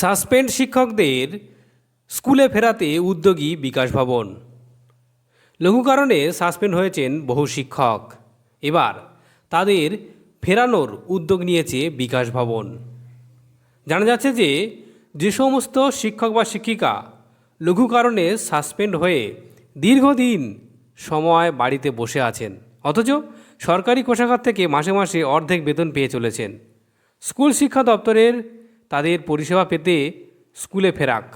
Suspend শিক্ষকদের স্কুলে ফেরাতে উদ্যোগী বিকাশ ভবন। লঘু কারণে সাসপেন্ড হয়েছেন বহু শিক্ষক। এবার তাদের ফেরানোর উদ্যোগ নিয়েছে বিকাশ ভবন। জানা যাচ্ছে যে যে সমস্ত শিক্ষক বা শিক্ষিকা লঘু কারণে সাসপেন্ড হয়ে দীর্ঘদিন সময় বাড়িতে বসে আছেন, অথচ সরকারি কোষাগার থেকে মাসে মাসে অর্ধেক বেতন পেয়ে চলেছেন। স্কুল শিক্ষা দপ্তরের তাদের পরিষেবা পেতে স্কুলে ফেরাক।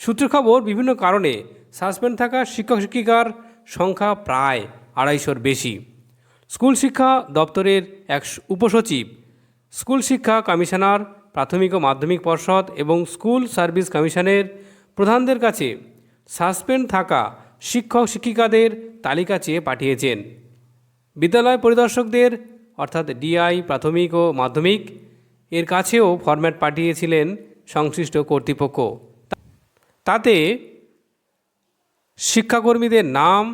সূত্র খবর, বিভিন্ন কারণে সাসপেন্ড থাকা শিক্ষক শিক্ষিকার সংখ্যা প্রায় আড়াইশোর বেশি। স্কুল শিক্ষা দপ্তরের এক উপসচিব, স্কুল শিক্ষা কমিশনার, প্রাথমিক ও মাধ্যমিক পর্ষদ এবং স্কুল সার্ভিস কমিশনের প্রধানদের কাছে সাসপেন্ড থাকা শিক্ষক শিক্ষিকাদের তালিকা চেয়ে পাঠিয়েছেন। বিদ্যালয় পরিদর্শকদের, অর্থাৎ ডিআই, প্রাথমিক ও মাধ্যমিক এর কাছেও ফরম্যাট পাঠিয়েছিলেন সংশ্লিষ্ট কর্তৃপক্ষ। তাতে শিক্ষাকর্মীদের নাম,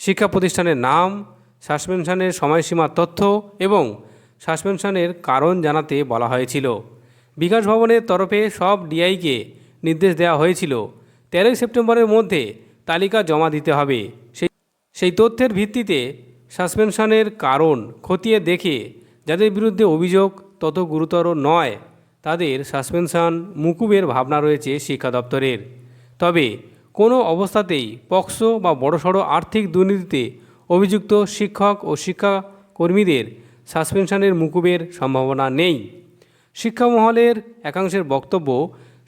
শিক্ষা প্রতিষ্ঠানের নাম, সাসপেনশনের সময়সীমার তথ্য এবং সাসপেনশনের কারণ জানাতে বলা হয়েছিল। বিকাশ ভবনের তরফে সব ডিআইকে নির্দেশ দেওয়া হয়েছিল। তেরোই সেপ্টেম্বরের মধ্যে তালিকা জমা দিতে হবে। সেই সেই তথ্যের ভিত্তিতে সাসপেনশনের কারণ খতিয়ে দেখে যাদের বিরুদ্ধে অভিযোগ তত গুরুতর নয়। তাদের সাসপেনশন, মুকুবের ভাবনা রয়েছে শিক্ষা দপ্তরের। তবে কোনো অবস্থাতেই পক্সো বা বড়সড় আর্থিক দুর্নীতিতে অভিযুক্ত শিক্ষক ও শিক্ষাকর্মীদের সাসপেনশনের মুকুবের সম্ভাবনা নেই। শিক্ষা মহলের একাংশের বক্তব্য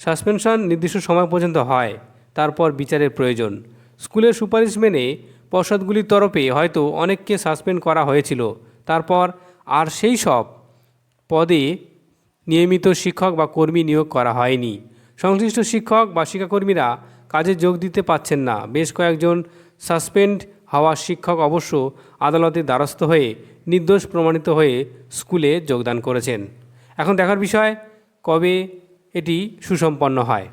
সাসপেনশন নির্দিষ্ট সময় পর্যন্ত হয়, তারপর বিচারের প্রয়োজন। স্কুলের সুপারিশ মেনে পর্ষদগুলির তরফে হয়তো অনেককে সাসপেন্ড করা হয়েছিল, তারপর আর সেই সব পদে নিয়মিত শিক্ষক বা কর্মী নিয়োগ করা হয়নি। সংশ্লিষ্ট শিক্ষক বা শিক্ষাকর্মীরা কাজে যোগ দিতে পাচ্ছেন না। বেশ কয়েকজন সাসপেন্ড হওয়া শিক্ষক অবশ্য আদালতের দ্বারস্থ হয়ে নির্দোষ প্রমাণিত হয়ে স্কুলে যোগদান করেছেন। এখন দেখার বিষয়, কবে এটি সুসম্পন্ন হয়?